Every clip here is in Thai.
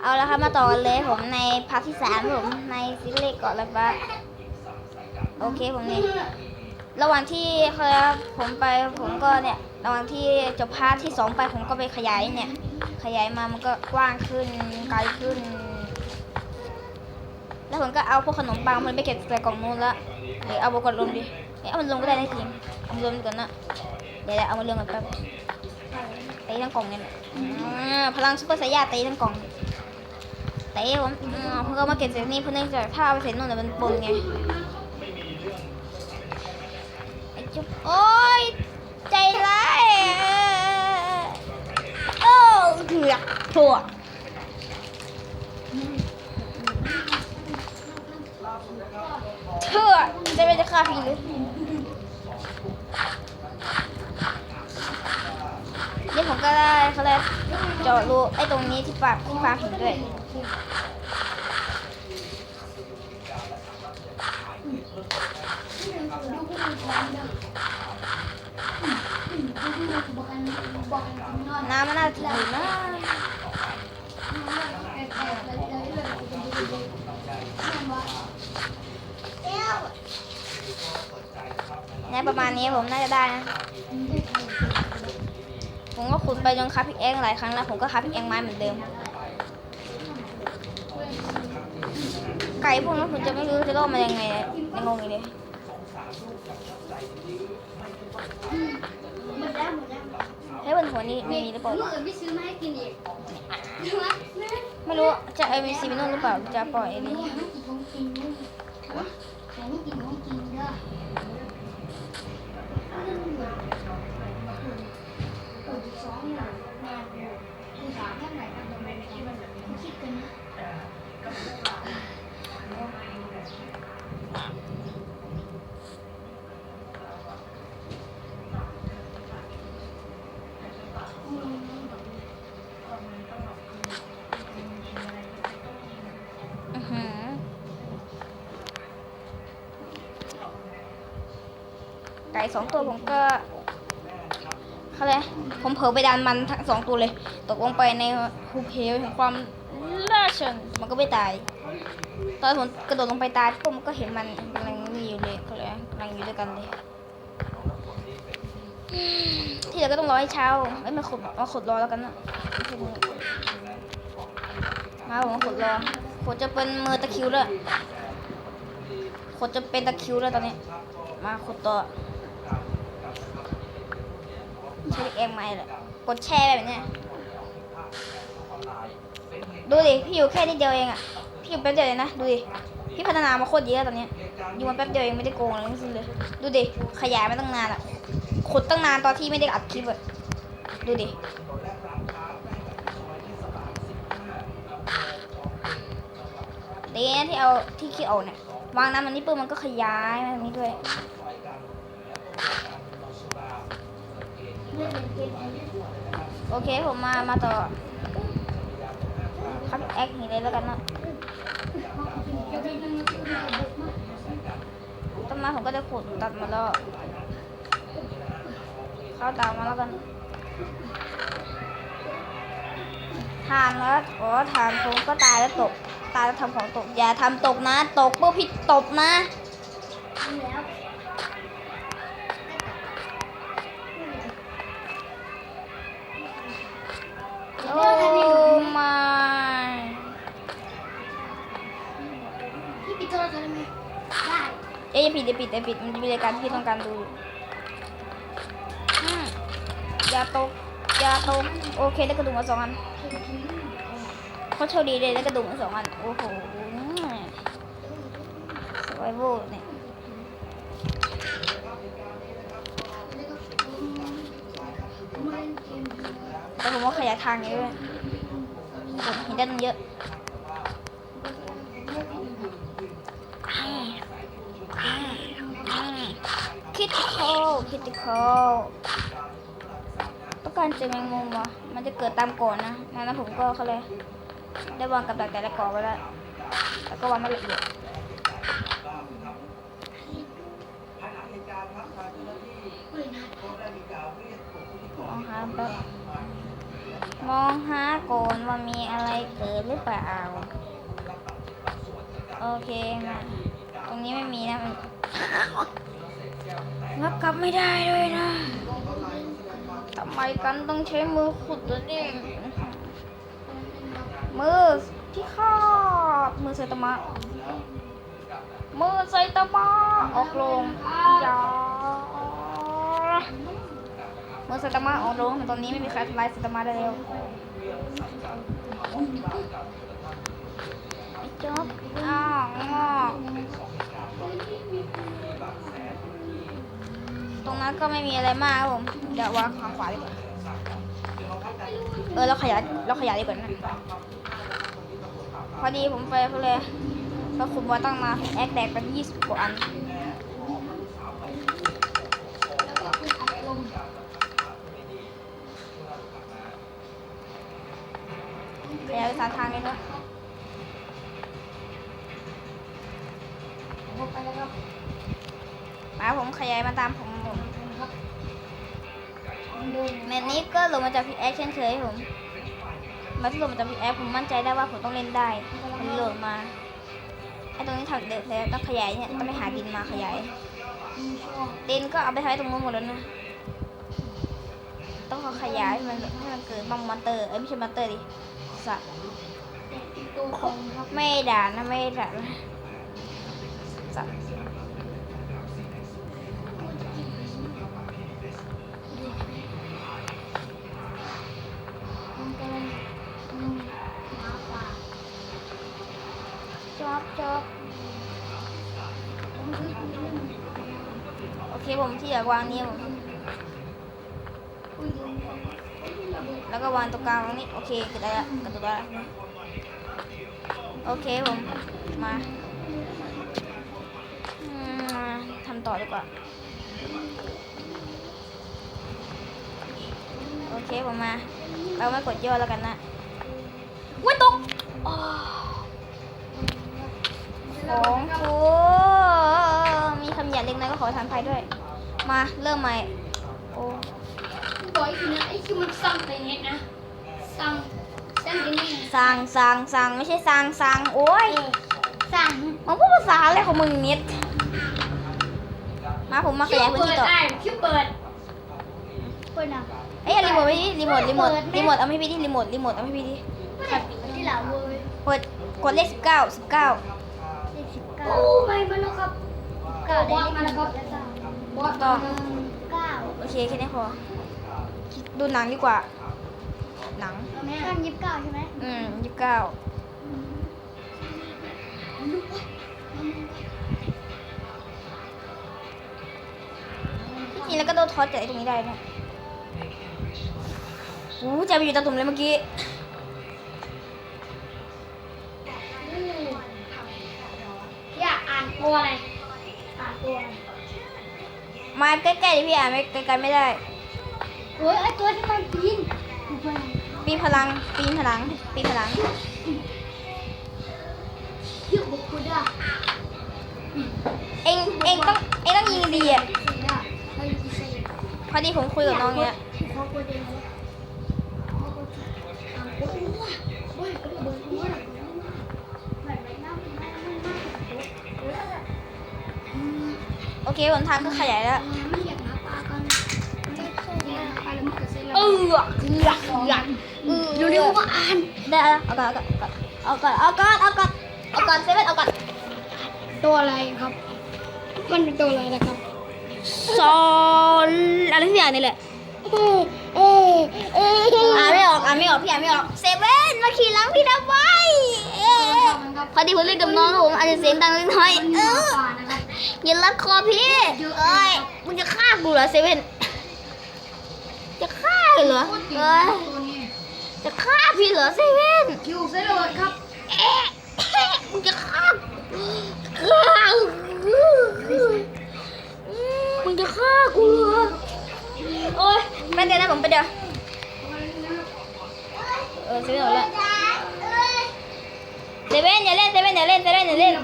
เอาละครับมาต่อกันเลยผมในพาร์ทที่สามผมในซีรีส์เกาะระบะโอเคผมนี่ระหว่างที่เขาเรียผมไปผมก็เนี่ยระหว่างที่จบพาร์ทที่สองไปผมก็ไปขยายเนี่ย ขยายมามันก็กว้างขึ้นไกลขึ้น แล้วผมก็เอาพวกขนมปังมันไปเก็บใส่กล่องนู้นละเดี๋ยวเอาบกดลงดิเอ๊ะเอามันลงก็ได้นะทีมเอามันลงก่อนนะเดี๋ยวเอามันลงก่อนแป๊บตีทั้งกล่องเนี่ยพลังซุปเปอร์ไซย่าตีทั้งกล่อง เตะผมเพิ่งเอมาเก็บเสร็จนี่เพราะเนื่องจากถ้าเอาไปเสร็จนู่นเดี๋ยวมันปนไงไอ้จุ๊บโอ๊ยใจร้ายโอ้เถือกถั่วเถือจะไม่จะฆ่าพี่หรือนี่ผมก็ได้เขาเลยจาะรูไอ้ตรงนี้ที่ปากที่ปากเห็นด้วย น้ำมันน่าถือนะเนี่ยประมาณนี้ผมน่าจะได้นะ ผมก็ขุดไปจนคับพิกเอ็กหลายครั้งแล้ว ผมก็คับพิกเอ็กไม้เหมือนเดิม ไก่พวกนั้นผมจะไม่รู้จะล่อมายังไงเนี่ยยังงงอยู่เลยหมดแล้วหมดแล้วเฮ้ยบนหัวนี้มีหรือเปล่าไม่ซื้อมาให้กินอีกไม่รู้จะเอมีซีมิโนหรือเปล่าจะปล่อยอันนี้องกินนะแต่ไม่กินของกินเด้อปวดสองหลังแม่คือสามแค่ไหนกันตรงนี้คิดกันนะ ไก่สองตัวผมก็เขาเลยผมเผลอไปดันมันทั้งสองตัวเลย ตกลงไปในฮูเพลแห่งความล่าเชิงมันก็ไม่ตาย ตอนผมกระโดดลงไปตายปุ๊บมันก็เห็นมันกำลังมีอยู่เลยก็เลยกำลังอยู่ด้วยกันเลยที่เหลือก็ต้องรอให้เช้าไม่มาขุดมาขุดรอแล้วกันนะมาผมขุดรอขุดจะเป็นมือตะคิวแล้วขุดจะเป็นตะคิวแล้วตอนนี้ มาขุดต่อใช้เองไหมเลยกดแช่แบบนี้ดูดิพี่อยู่แค่นิดเดียวเองอะ อยู่แป๊บเดียวเองนะ ดูดิ พี่พัฒนามาโคตรเยอะตอนนี้ อยู่มาแป๊บเดียวเองไม่ได้โกงอะไรทั้งสิ้นเลย ดูดิ ขยายมาตั้งนานอะขุดตั้งนานตอนที่ไม่ได้อัดคลิปอะดูดิ เดี๋ยวที่เอาที่คิดเอาเนี่ยวางน้ำมันนี่ปุ๊บมันก็ขยายมาแบบนี้ด้วยโอเคผมมามาต่อคัดแอคนี่เลยแล้วกันเนาะ ต้นไม้ผมก็จะขุดตัดมาแล้วเข้าตามมาแล้วกันทานแล้วอ๋อทานผมก็ตายแล้วตก ตายแล้วทำของตก อย่าทำตกนะ ตกปุ๊บผิดตบนะ แล้ว โอ้มา พี่ปิดโทรศัพท์ได้ไหมได้ เอย่าปิดอย่าปิดอย่าปิด มันจะมีรายการที่พี่ต้องการดูอย่าตกอย่าตกโอเคได้กระดูกมาสองอันโคตรโชคดีเลยได้กระดูกมาสองอัน โอ้โหสไวโวเนี่ยแต่ผมว่าขยายทางเยอะเลยเห็นได้ตั้งเยอะ คิดโคคิดโคต้องการเจอแมงมุมวะมันจะเกิดตามก่อนนะนั้นผมก็เขาเลย ได้วางกับดักแต่ละก่อไว้แล้วแล้วก็วางไม่ละเอียดมองหาแป๊บมองหาก่อนว่ามีอะไรเกิดหรือเปล่า โอเคมาตรงนี้ไม่มีนะมัน งับกลับไม่ได้เลยนะทำไมกันต้องใช้มือขุดตัวเองมือที่คาบมือไซตามะมือไซตามะออกลงยามือไซตามะออกลงตอนนี้ไม่มีใครทำลายไซตามะได้แล้วไม่จบ นั้นก็ไม่มีอะไรมากครับผม เดี๋ยววางทางขวาดีกว่าเออเราขยายเราขยายดีกว่านะพอดีผมไปเขาเลยเราขุดบอตั้งมาแอคแดกเป็นยี่สิบกว่าอันแล้วก็คุณอัดลมขยายไปสามทางเลยเนาะผมไปแล้วครับมาผมขยายมาตามผม ครับเดินแมตช์นี้ก็ลงมาจากพีแอคเช่นเคยผมมาที่ลงมาจากพีแอคผมมั่นใจได้ว่าผมต้องเล่นได้ผมโหลดมาไอ้ตรงนี้ถักเด็กแล้วต้องขยายเนี่ยต้องไปหาดินมาขยายมีช่องดินก็เอาไปใช้ตรงนู้นหมดแล้วนะต้องเอาขยายให้มันให้มันเกิดบังมอนเตอร์เอ้ยไม่ใช่มอนเตอร์ดิสัตว์ตัวตรงครับไม่ด่านะไม่ด่านะสัตว์ ที่อยากวางนี้ผมคุยบแล้วก็วางตรงกลางตรงนี้ โอเคกระได้ละกระตุกได้ละโอเคผมมาทำต่อดีกว่า โอเคผมมา เราไม่กดย่อแล้วกันนะวุ้ยตกอ้อของกูมีคำหยาบเล็กน้อยก็ขอทานภัยด้วย มาเริ่มใหม่โอ้บอกอีกทีนะไอ้คือมันสั่งไปเน็ตนะสั่งสั่งไปนี่สั่งสั่งสั่งไม่ใช่สั่งสั่งโอ้ยสั่งมึงพูดภาษาอะไรของมึงเน็ตมาผมมาขยายพื้นที่ต่อได้คิวเปิดเปิดนะเอ้ยรีโมทไปดิรีโมทรีโมทรีโมทเอาไม่พี่ดิรีโมทรีโมทเอาไม่พี่ดิขัดที่หลังเว้ยกดกดเลขสิบเก้าสิบเก้าเลขสิบเก้าโอ้ไม่มาแล้วครับเก้าได้เลขมาแล้วครับบอส ต่อเก้าโอเคแค่นี้พอดูหนังดีกว่า หนังแม่ตั้งยี่สิบเก้าใช่ไหมอืมยี่สิบเก้าที่จริงแล้วก็โดนทอดจากไอ้ตรงนี้ได้เนี่ยโอ้ใจไปอยู่ตาตุ่มเลยเมื่อกี้อยากอ่านตัวอะไรอ่านตัวอะไร มาใกล้ๆดิพี่อ่านไม่ไกลๆไม่ได้เฮ้ยไอตัวที่มันปีนมันเป็นปีนพลังปีนพลังปีนพลังที่บุกกูได้เองเองต้องเองต้องยิงดีอะสี่ได้ไม่มีสี่พอดีผมคุยกับน้องเนี่ย เคหนทางก็ขยายแล้วไม่อยากหาปลากันไม่ใช่เนี่ยปลาแล้วมันเกิดออเออเอือเออเร็วๆมาอ่านได้แล้วเอาก่อนเอาก่อนเอาก่อนเอาก่อนเอาก่อนเอาก่อนเซเว่นเอาก่อนตัวอะไรครับ มันเป็นตัวอะไรนะครับซอนอะไรสักอย่างนี่แหละเออเออเอออ่านไม่ออกอ่านไม่ออกพี่อ่านไม่ออกเซเว่นมาขี่หลังพี่ทำไมเอ๊ะพอดีผมเล่นกับน้องผมอาจจะเสียงดังเล็กน้อยเออ อย่ารัดคอพี่เอ้ยมึงจะฆ่ากูเหรอเซเว่นจะฆ่าเหรอเอ้ยตัวนี้จะฆ่าพี่เหรอเซเว่นคิวเซโรดครับเอ๊ะมึงจะฆ่าฆ่ามึงจะฆ่ากูเหรอโอ๊ยไม่ได้นะผมไปเดี๋ยวเออเซเว่นเอาละเซเว่นอย่าเล่นเซเว่นอย่าเล่นเซเว่นอย่าเล่น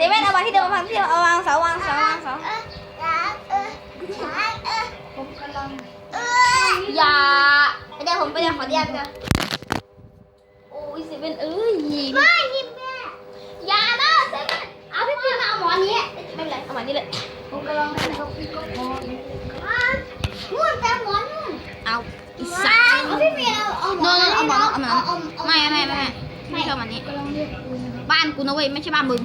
ซเว่นเอาวางที่เดิมวางที่เดิมเอาวางเสาวางเสาวางเสาผมกำลังอย่าไปเดี๋ยวผมไปเดี๋ยวขอเดี๋ยวไปเดี๋ยวโอ้ยเซเว่นเอ้ยไม่ยิบแม่อย่านะเซเว่นเอาพี่พี่มาเอาหมอนนี้ไม่เป็นไรเอาหมอนนี้เลยผมกำลังไปกับพี่ก็พอนู่นแต่หมอนนู่นเอาอีสัตว์เอาพี่พี่เอาเอาหมอนเอาหมอนเอาหมอนไม่ไม่ไม่ไม่ไม่ชอบมันนี้บ้านกูนะเว้ยไม่ใช่บ้านมึง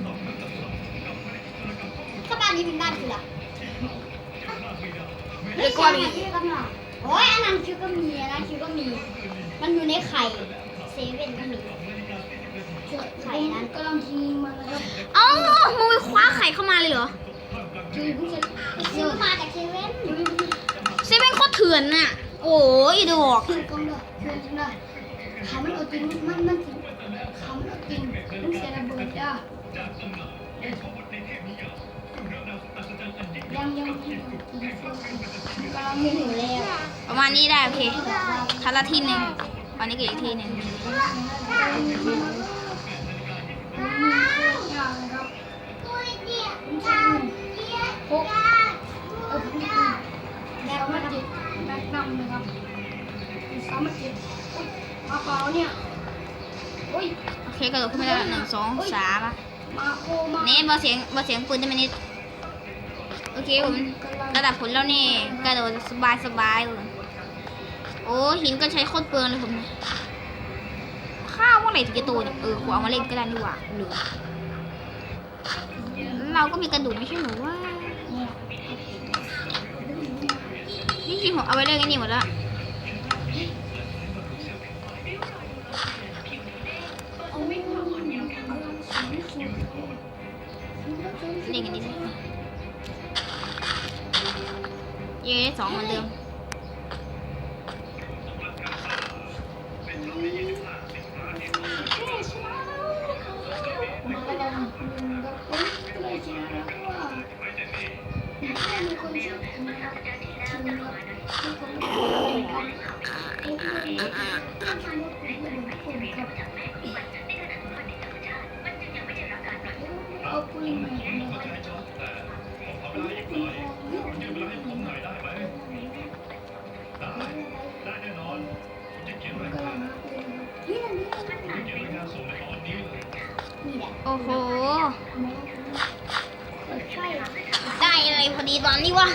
นนี้เป็นบ้านคุณล่ะเรียกว่ามีโอ้ยอันนั้นคิวก็มีอันนั้นคิวก็มี มันอยู่ในไข่เซเว่นก็มีไข่นั้นกำลังกินมันนะครับเอ้ามึงไปคว้าไข่เข้ามาเลยเหรอคือเพิ่งจะซื้อมาจากเซเว่นเซเว่นโคตรเถื่อนน่ะ โอ้ยดอกคือกำลังคือจริงนะขามันเอาจริงมันมันจริงขามันเอาจริงมันเสียระเบิดอะ ยังยังไม่ถึงกินกำลังไม่ถึงแล้วประมาณนี้ได้โอเคทันละทีหนึ่งวันนี้ก็อีกทีหนึ่งพกเออพกแม็กมาจิตแม็กนำนะครับสามารถจิตอุ้ยมาเปล่าเนี่ยอุ้ยโอเคกระโดดขึ้นไปได้แล้วหนึ่งสองสามอะมาโคมานี่เบาเสียงเบาเสียงปืนได้ไหมนิด โอเคผมระดับผลแล้วนี่กระโดดสบายสบายเลยโอ้หินก็ใช้โคตรเปลืองเลยผมข้าวเมื่อไหร่ถึงจะโตเนี่ยเออกูเอามาเล่นก็ได้นี่หว่าเหลือเราก็มีกระดูกไม่ใช่หนูว่านี่จริงผมเอาไว้เล่นกันนี่หมดแล้วเอาไม่ทำเล่นกันนิ ดนึงเย้สองเหมือนเดิม อะไรพอดีตอนนี้วะ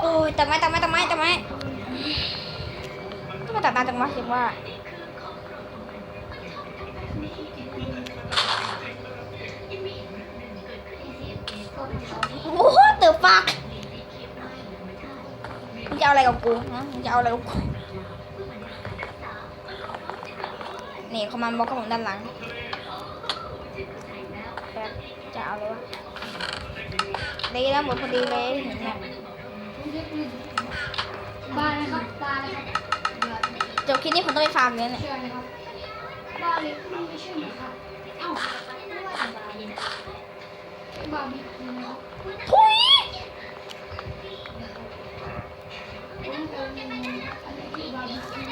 โอ้ยตัดไม้ตัดไม้ตัดไม้ตัดไม้ก็มาตัดนานจังวะเรียกว่าโอ้โหเตือฟักมึงจะเอาอะไรกับกูฮะมึงจะเอาอะไรกับกูนี่คอมมาบล็อกกับผมด้านหลังจะเอาอะไรวะ ดีนะหมดพอดีเลยเห็นเนี่ยบายนะครับบายนะครับเดือดจบคลิปนี้ผมต้องไปฟาร์มเนี่ยเนี่ยเชื่อนะครับบายเล็กมันไม่ใช่ไหมครับเอ้าไม่ว่าแต่บายบาร์บีคิวนะครับทุยผมเป็นอะไรที่บาร์บีคิว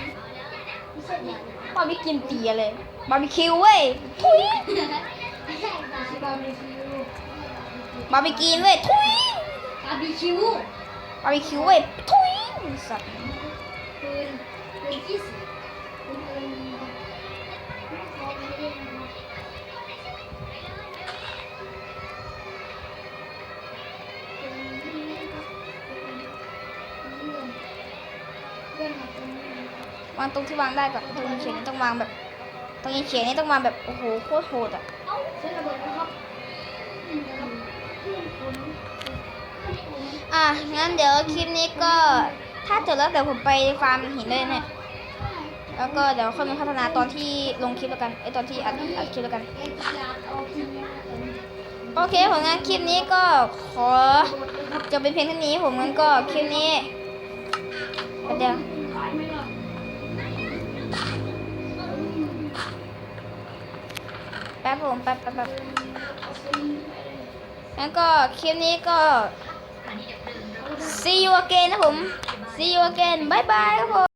ไม่ใช่บาร์บีคิวบาร์บีคิวตีอะไรบาร์บีคิวเว้ยทุยไม่ใช่บาร์บีคิว บาร์บีคิวเว้ยทุยบาร์บีคิวบาร์บีคิวเว้ยทุยสัตว์ปืนปืนที่สี่ปืนอะไรนะครับขอไม่ได้นะครับปืนนี้นะครับปืนนี้เพื่อนครับปืนนี้นะครับวางตรงที่วางได้ก่อนตรงเขียนนี่ต้องวางแบบ ตรงเขียนนี่ต้องวางแบบโอ้โหโคตรโหดอะ งั้นเดี๋ยวคลิปนี้ก็ถ้าจบแล้วเดี๋ยวผมไปฟาร์มหินเลยเนี่ย แล้วก็เดี๋ยวค่อยมาพัฒนาตอนที่ลงคลิปแล้วกันไอตอนที่อัดอัดคลิปแล้วกัน โอเคผมงั้นคลิปนี้ก็ขอจบเป็นเพียงเท่านี้ผมงั้นก็คลิปนี้เดี๋ยวแป๊บผมแป๊บแป๊บแป๊บเอาซื้อไปเลยงั้นก็คลิปนี้ก็ see you again นะผม see you again บายบายครับผม